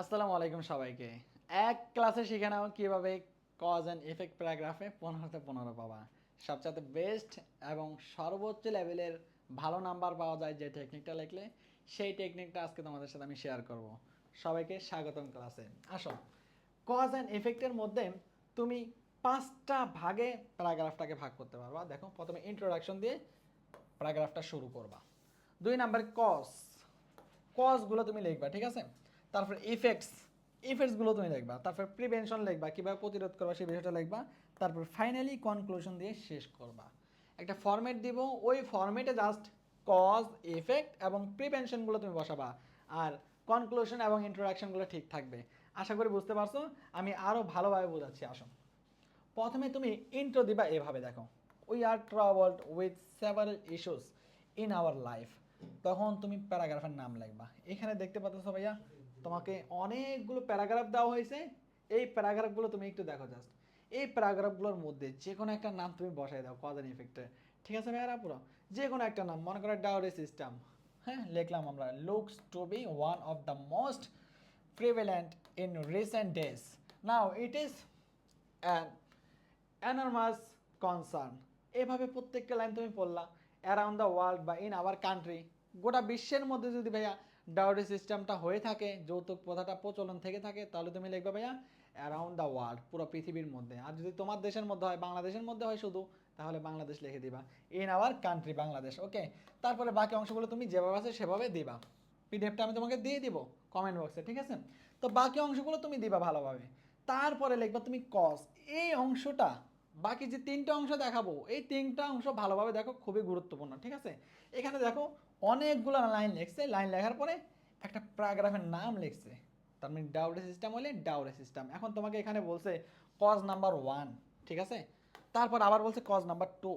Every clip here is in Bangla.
আসসালামু আলাইকুম সবাইকে। এক ক্লাসে শিখে নাও কীভাবে কজ অ্যান্ড ইফেক্ট প্যারাগ্রাফে পনেরোতে পনেরো পাবা। সবচেয়ে বেস্ট এবং সর্বোচ্চ লেভেলের ভালো নাম্বার পাওয়া যায় যে টেকনিকটা লিখলে, সেই টেকনিকটা আজকে তোমাদের সাথে আমি শেয়ার করব। সবাইকে স্বাগতম ক্লাসে। আসো। কজ অ্যান্ড ইফেক্টের মধ্যে তুমি পাঁচটা ভাগে প্যারাগ্রাফটাকে ভাগ করতে পারবা। দেখো, প্রথমে ইন্ট্রোডাকশন দিয়ে প্যারাগ্রাফটা শুরু করবা। দুই নাম্বার কজ কজগুলো তুমি লিখবা, ঠিক আছে? তারপর ইফেক্টস ইফেক্টসগুলো তুমি লিখবা তারপর প্রিভেনশন লিখবা, কীভাবে প্রতিরোধ করবা, সেই বিষয়টা লিখবা, তারপর ফাইনালি কনক্লুশন দিয়ে শেষ করবা। একটা ফরম্যাট দিব, ওই ফরম্যাটে জাস্ট কজ ইফেক্ট এবং প্রিভেনশনগুলো তুমি বসাবা, আর কনক্লুশন এবং ইন্ট্রোডাকশনগুলো ঠিক থাকবে। আশা করি বুঝতে পারছ, আমি আরও ভালোভাবে বোঝাচ্ছি, আসো। প্রথমে তুমি ইন্ট্রো দিবা এভাবে, দেখো। We are travelled with several issues in our life তখন তুমি প্যারাগ্রাফের নাম লিখবা। এখানে দেখতে পাচ্ছ ভাইয়া? তোমাকে অনেকগুলো প্যারাগ্রাফ দেওয়া হয়েছে। এই প্যারাগ্রাফগুলো তুমি একটু দেখো জাস্ট এই প্যারাগ্রাফগুলোর মধ্যে যে কোনো একটা নাম তুমি বসাই দাও কজ ইফেক্টে ঠিক আছে ভাইয়ারা পুরো? যে কোনো একটা নাম, মনে করো ডাউরি সিস্টেম হ্যাঁ লিখলাম আমরা looks to be one of the most prevalent in recent days. Now it is an enormous concern. এভাবে প্রত্যেকটা লাইন তুমি পড়লা অ্যারাউন্ড দ্য ওয়ার্ল্ড বা ইন আওয়ার কান্ট্রি গোটা বিশ্বের মধ্যে যদি ভাইয়া ডাউরি সিস্টেমটা হয়ে থাকে, যৌতুক প্রথাটা প্রচলন থেকে থাকে, তাহলে তুমি লিখবে ভাইয়া অ্যারাউন্ড দ্য ওয়ার্ল্ড পুরো পৃথিবীর মধ্যে। আর যদি তোমার দেশের মধ্যে হয়, বাংলাদেশের মধ্যে হয় শুধু, তাহলে বাংলাদেশ লিখে দিবা। In our country Bangladesh okay তারপরে বাকি অংশগুলো তুমি যেভাবে আছে সেভাবে দিবা। পিডিএফটা আমি তোমাকে দিয়ে দিব কমেন্ট বক্সে ঠিক আছে? তো বাকি অংশগুলো তুমি দিবা ভালোভাবে। তারপরে লিখবা তুমি কস এই অংশটা বাকি যে তিনটা অংশ দেখাবো, এই তিনটা অংশ ভালোভাবে দেখো খুবই গুরুত্বপূর্ণ, ঠিক আছে? এখানে দেখো অনেকগুলো লাইন লিখছে লাইন লেখার পরে একটা প্যারাগ্রাফের নাম লিখছে। তার মানে ডাউরে সিস্টেম হলে ডাউরে সিস্টেম এখন তোমাকে এখানে বলছে কজ নাম্বার ওয়ান ঠিক আছে? তারপর আবার বলছে কজ নাম্বার টু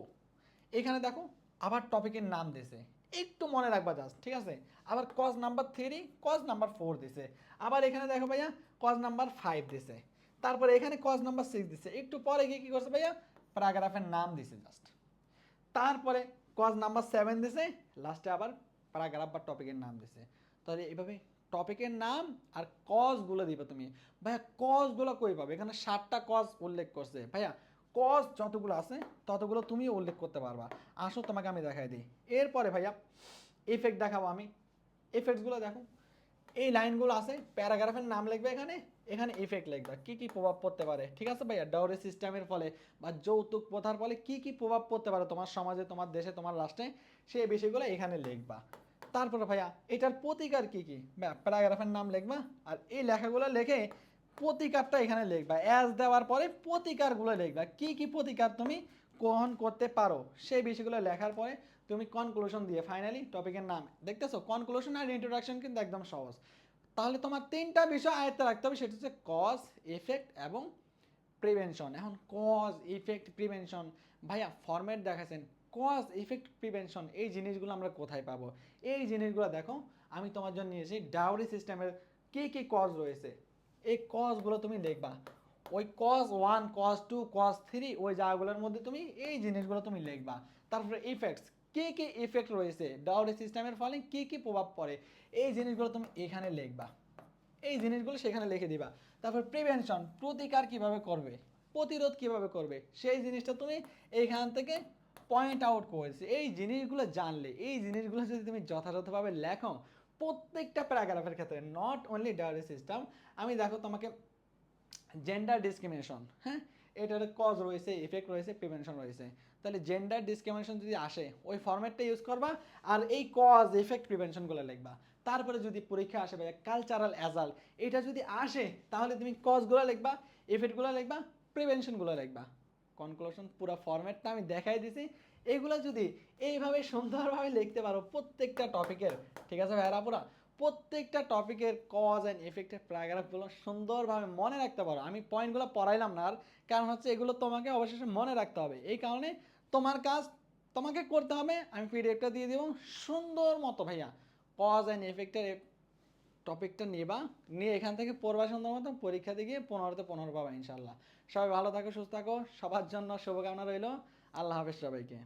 এখানে দেখো আবার টপিকের নাম দিছে একটু মনে রাখবা জাস্ট ঠিক আছে? আবার cause number three cause number four দিছে আবার এখানে দেখো ভাইয়া কজ নাম্বার ফাইভ দিছে তারপরে এখানে কজ নাম্বার সিক্স দিছে। একটু পরে গিয়ে কী করছে ভাইয়া? প্যারাগ্রাফের নাম দিছে জাস্ট তারপরে কজ নাম্বার সেভেন দিছে লাস্টে আবার প্যারাগ্রাফ বা টপিকের নাম দিছে। তাহলে এইভাবে টপিকের নাম আর কজগুলো দিবে তুমি। ভাইয়া কজগুলো কই পাবে? এখানে ষাটটা কজ উল্লেখ করছে। ভাইয়া কজ যতগুলো আছে, ততগুলো তুমি উল্লেখ করতে পারবা। আসো, তোমাকে আমি দেখাই দিই। এরপরে ভাইয়া ইফেক্ট দেখাবো আমি। ইফেক্টসগুলো দেখো। এই লাইনগুলো আছে প্যারাগ্রাফের নাম লিখবে এখানে। এখানে ইফেক্ট লিখবে, কি কি প্রভাব পড়তে পারে, ঠিক আছে ভাইয়া? ডাউরি সিস্টেমের ফলে বা যৌতুক প্রথার ফলে কি কি প্রভাব পড়তে পারে তোমার সমাজে, তোমার দেশে, তোমার রাষ্ট্রে? সেই বিষয়গুলো এখানে লিখবা। তারপরে ভাইয়া, এটার প্রতিকার কি কি? প্যারাগ্রাফের নাম লিখবা আর এই লেখাগুলো লিখে প্রতিকারটা এখানে লিখবা। অ্যাজ দেওয়ার পরে প্রতিকারগুলো লিখবা। কি কি প্রতিকার তুমি গ্রহণ করতে পারো? সেই বিষয়গুলো লেখার পরে তুমি কনক্লুশন দিয়ে ফাইনালি টপিকের নাম। দেখতেছো? কনক্লুশন আর ইন্ট্রোডাকশন কিন্তু একদম সহজ। তাহলে তোমার তিনটা বিষয় আয়ত্তে রাখতে হবে, সেটা হচ্ছে কজ এফেক্ট এবং প্রিভেনশন এখন কজ ইফেক্ট প্রিভেনশন ভাইয়া ফরম্যাট দেখাচ্ছেন। কজ ইফেক্ট প্রিভেনশন এই জিনিসগুলো আমরা কোথায় পাবো? এই জিনিসগুলো দেখো, আমি তোমার জন্য নিয়েছি ডাউরি সিস্টেমের কী কী কজ রয়েছে। এই কজগুলো তুমি দেখবা। ওই cause one cause two cause three ওই জায়গাগুলোর মধ্যে তুমি এই জিনিসগুলো তুমি লিখবা। তারপরে ইফেক্টস কী কী ইফেক্ট রয়েছে? ডাউরি সিস্টেমের ফলে কী কী প্রভাব পড়ে? এই জিনিসগুলো তুমি এখানে লিখবা। এই জিনিসগুলো সেখানে লিখে দিবা। তারপর প্রিভেনশন প্রতিকার কীভাবে করবে? প্রতিরোধ কীভাবে করবে? সেই জিনিসটা তুমি এইখান থেকে পয়েন্ট আউট করেছে এই জিনিসগুলো জানলে, এই জিনিসগুলো যদি তুমি যথাযথভাবে লেখো, প্রত্যেকটা প্যারাগ্রাফের ক্ষেত্রে নট অনলি ডায়ারি সিস্টেম আমি দেখো তোমাকে জেন্ডার ডিসক্রিমিনেশন হ্যাঁ? এটার কজ রয়েছে ইফেক্ট রয়েছে প্রিভেনশন রয়েছে। তাহলে জেন্ডার ডিসক্রিমিনেশন যদি আসে, ওই ফর্ম্যাটটা ইউজ করবা আর এই কজ ইফেক্ট প্রিভেনশনগুলো লিখবা। তারপরে যদি পরীক্ষা আসে ভাই কালচারাল অ্যাজাল এটা যদি আসে, তাহলে তুমি কজগুলো লিখবা ইফেক্টগুলো লিখবা প্রিভেনশনগুলো লিখবা। কনক্লুশন পুরো ফরম্যাটটা আমি দেখাই দিছি। এগুলো যদি এইভাবে সুন্দরভাবে লিখতে পারো প্রত্যেকটা টপিকের ঠিক আছে ভাইরা পুরা? প্রত্যেকটা টপিকের কজ অ্যান্ড এফেক্টের প্যারাগ্রাফগুলো সুন্দরভাবে মনে রাখতে পারো। আমি পয়েন্টগুলো পড়াইলাম না আর। কারণ হচ্ছে এগুলো তোমাকে অবশেষে মনে রাখতে হবে। এই কারণে তোমার কাজ তোমাকে করতে হবে। আমি পিডিএফটা দিয়ে দেবো। সুন্দর মতো ভাইয়া কজ অ্যান্ড এফেক্টের টপিকটা নেবা। নিয়ে এখান থেকে পড়বা সুন্দর মতো। পরীক্ষাতে গিয়ে পনেরোতে পনেরো পাবা ইনশাল্লাহ সবাই ভালো থাকো, সুস্থ থাকো। সবার জন্য শুভকামনা রইল। আল্লাহ হাফেজ সবাইকে।